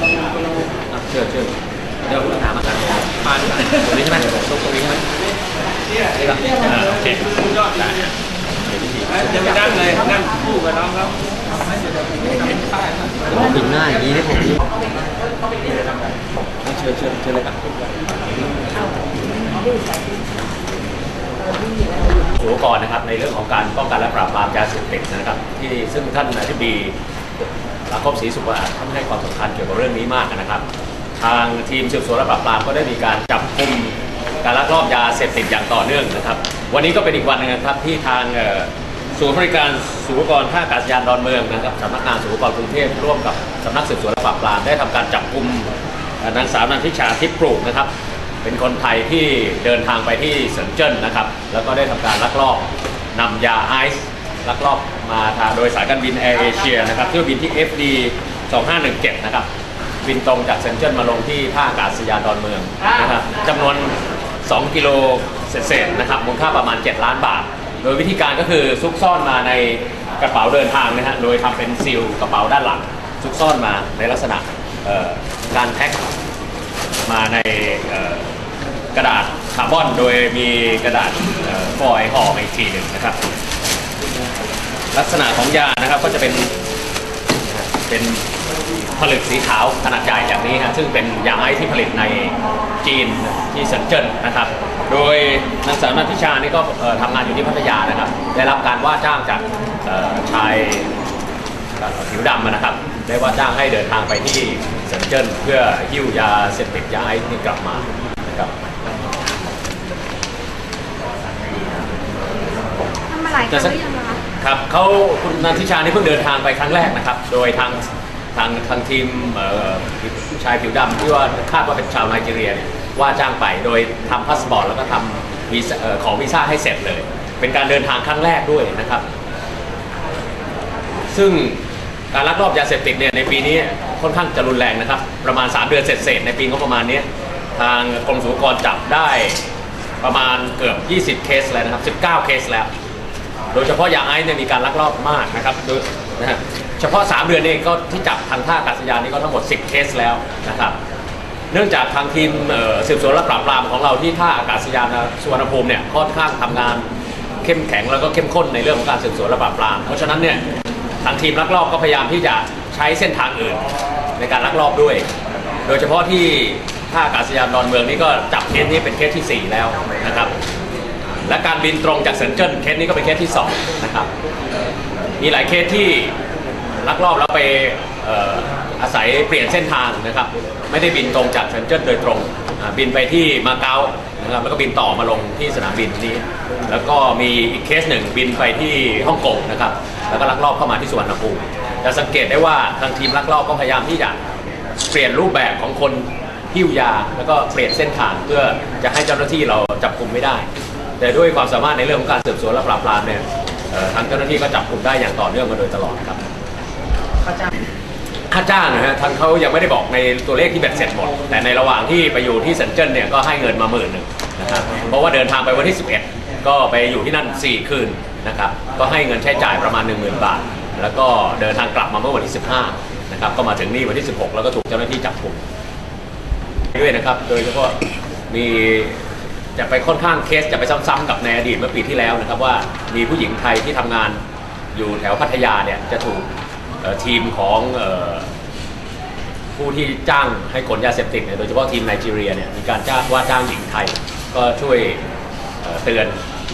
เชิญเชิญเดี๋ยวคุณถามอาจารย์ปานตรงนี้ใช่ไหมตรงนี้ใช่ไหมนี่ป่ะอ่าโอเคได้เดี๋ยวไปนั่งเลยนั่งคู่กับน้องครับปิดหน้าอย่างนี้ได้ผมเชิญเชิญเชิญเลยครับอุปกรณ์นะครับในเรื่องของการป้องกันและปราบปรามยาเสพติดนะครับ ที่ซึ่งท่านอธิบดี ลาคบศรีสุภาท่านให้ความสำคัญเกี่ยวกับเรื่องนี้มากนะครับ ทางทีมสืบสวนและปราบปรามก็ได้มีการจับกุมการลักลอบยาเสพติดอย่างต่อเนื่องนะครับ วันนี้ก็เป็นอีกวันหนึงนะครับที่ทางศูนย์บริการสุวกรท่าอากาศยานดอนเมืองนะครับสำนักงานสุวกรกรุงเทพร่วมกับสำนักสืบสวนและปราบปรามได้ทำการจับกุมเอ่อนางสาวนันทิชาทิพย์ปลูกนะครับ เป็นคนไทยที่เดินทางไปที่เซินเจิ้นนะครับ แล้วก็ได้ทำการลักลอบนำยาไอซ์ ลักลอบมาทางโดยสายการบินแอร์เอเชียนะครับเที่ยวบินที่ FD 2517 นะครับ บินตรงจากเซนเจิ้นมาลงที่ท่าอากาศยานดอนเมืองนะครับจำนวน 2 กิโลเศษๆนะครับมูลค่าประมาณ 7 ล้านบาท โดยวิธีการก็คือซุกซ่อนมาในกระเป๋าเดินทางนะฮะโดยทำเป็นซีลกระเป๋าด้านหลังซุกซ่อนมาในลักษณะการแพ็คมาในกระดาษคาร์บอน โดยมีกระดาษฟอยล์ห่อมาอีกทีหนึ่งนะครับ ลักษณะของยานะครับก็จะเป็นเป็นผลึกสีขาวขนาดใหญ่อย่างนี้ฮะซึ่งเป็นยาไอซ์ที่ผลิตในจีนที่เซินเจิ้นนะครับ โดยนางสาวนันทิชานี่ก็ทำงานอยู่ที่พัทยานะครับ ได้รับการว่าจ้างจากชายผิวดำนะครับ ได้ว่าจ้างให้เดินทางไปที่เซินเจิ้นเพื่อหิ้วยาเสพติดยาไอซ์นี่กลับมานะครับทำมาหลาย ครับเขาคุณนันทิชานี่เพิ่งเดินทางไปครั้งแรกนะครับ โดยทางทางทางทีมชายผิวดำที่ว่าคาดว่าเป็นชาวไนจีเรียเนี่ยว่าจ้างไปโดยทำพาสปอร์ตแล้วก็ทำวีซ่าเอ่อขอวีซ่าให้เสร็จเลย เป็นการเดินทางครั้งแรกด้วยนะครับ ซึ่งการลักลอบยาเสพติดเนี่ยในปีนี้ค่อนข้างจะรุนแรงนะครับ ประมาณ 3 เดือนเศษในปีงบประมาณนี้ทางกรมศุลกากรจับได้ประมาณเกือบ 20 เคสแล้วนะครับ 19 เคสแล้ว โดยเฉพาะยาไอซ์เนี่ยมีการลักลอบมากนะครับโดยนะฮะเฉพาะ 3 เดือนเองก็ที่จับทางท่าอากาศยานนี่ก็ทั้งหมด 10 เคสแล้วนะครับเนื่องจากทางทีมเอ่อสืบสวนและปราบปรามของเราที่ท่าอากาศยานสุวรรณภูมิเนี่ยค่อนข้างทำงานเข้มแข็งแล้วก็เข้มข้นในเรื่องของการสืบสวนและปราบปราม เพราะฉะนั้นเนี่ยทางทีมลักลอบก็พยายามที่จะใช้เส้นทางอื่นในการลักลอบด้วย โดยเฉพาะที่ท่าอากาศยานดอนเมืองนี่ก็จับเคสนี้เป็นเคสที่ 4 แล้วนะครับ และการบินตรงจากเซนเจิ้นเคสนี้ก็เป็นเคสที่2นะครับมีหลายเคสที่ลักลอบแล้วไปอาศัยเปลี่ยนเส้นทางนะครับ ไม่ได้บินตรงจากเซนเจิ้นโดยตรง บินไปที่มาเก๊านะครับแล้วก็บินต่อมาลงที่สนามบินนี้ แล้วก็มีอีกเคสหนึ่งบินไปที่ฮ่องกงนะครับแล้วก็ลักลอบเข้ามาที่สุวรรณภูมิจะสังเกตได้ว่าทางทีมลักลอบก็พยายามที่จะเปลี่ยนรูปแบบของคนหิ้วยา แล้วก็เปลี่ยนเส้นทางเพื่อจะให้เจ้าหน้าที่เราจับกลุ่มไม่ได้ แต่ด้วยความสามารถในเรื่องของการสืบสวนและปราบปรามเนี่ยเอ่อทางเจ้าหน้าที่ก็จับกลุ่มได้อย่างต่อเนื่องมาโดยตลอดครับข้าจ้างค่าจ้างนะฮะทางเขายังไม่ได้บอกในตัวเลขที่เบ็ดเสร็จหมด แต่ในระหว่างที่ไปอยู่ที่เซนเจิ้นเนี่ยก็ให้เงินมาหมื่นหนึ่งนะครับเพราะว่าเดินทางไปวันที่ 11 ก็ไปอยู่ที่นั่น 4 คืนนะครับก็ให้เงินใช้จ่ายประมาณ 10,000 บาท แล้วก็เดินทางกลับมาเมื่อวันที่ 15นะครับก็มาถึงนี่วันที่ 16 แล้วก็ถูกเจ้าหน้าที่จับกลุ่มด้วยนะครับโดยเฉพาะมี จะไปค่อนข้างเคสจะไปซ้ำๆกับในอดีตเมื่อปีที่แล้วนะครับว่ามีผู้หญิงไทยที่ทำงานอยู่แถวพัทยาเนี่ยจะถูกเอ่อทีมของเอ่อผู้ที่จ้างให้ขนยาเสพติดเนี่ยโดยเฉพาะทีมไนจีเรียเนี่ยมีการจ้างว่าจ้างหญิงไทย ก็ช่วยเอ่อเตือน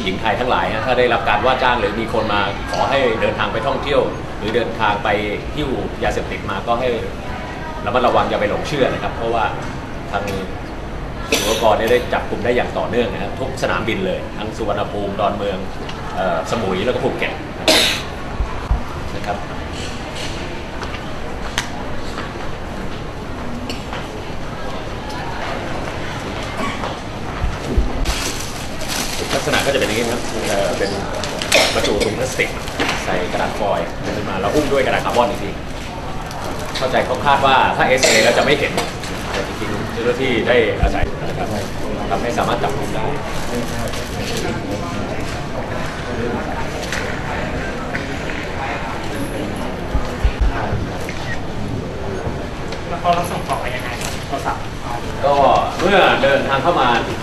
หญิงไทยทั้งหลายนะถ้าได้รับการว่าจ้างหรือมีคนมาขอให้เดินทางไปท่องเที่ยว หรือเดินทางไปหิ้วยาเสพติดมาก็ให้ ระมัดระวังอย่าไปหลงเชื่อนะครับ เพราะว่าทาง สุรกรเนี่ยได้จับกลุ่มได้อย่างต่อเนื่องนะครับทุกสนามบินเลย ทั้งสุวรรณภูมิดอนเมืองออสมุยแล้วก็ภูเก็ตนะครับลักษณะก็จะเป็นอย่างนี้ครับเป็นบรรจุถุงพลาสติกใส่กระดาษฟอยล์ขึ้นมาแล้วหุ้มด้วยกระดาษคาร์บอนอีกทีเข้าใจเขาคาดว่าถ้า SA แล้วจะไม่เห็น เจ้าหน้าที่ได้อาศัยนะครับทำให้สามารถจับกุมได้แล้วพอเราส่งศัพท์ก็เมื่อเดินทางเข้ามาถึง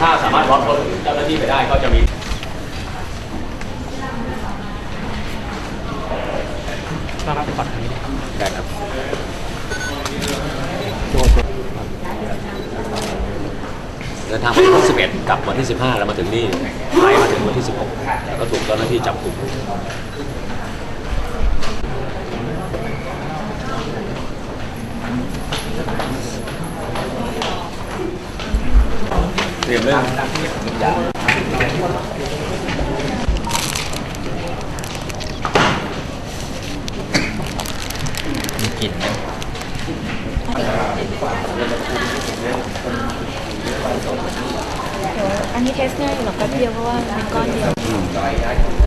ถ้าสามารถรอดรถเจ้าหน้าที่ไปได้ก็จะมีมารับพอร์ตนี้ ได้ครับเดิน ทางวันที่11กลับวันที่ 15 แล้วมาถึงนี่ไปมาถึงวันที่ 16 แล้วก็ถูกเจ้าหน้าที่จับกลุ่มเตรียมเรื่องมีกลิ่นนะ อันนี้เทสเนอร์อยู่หรอกแป๊บเดียวเพราะว่ามันก้อนเดียว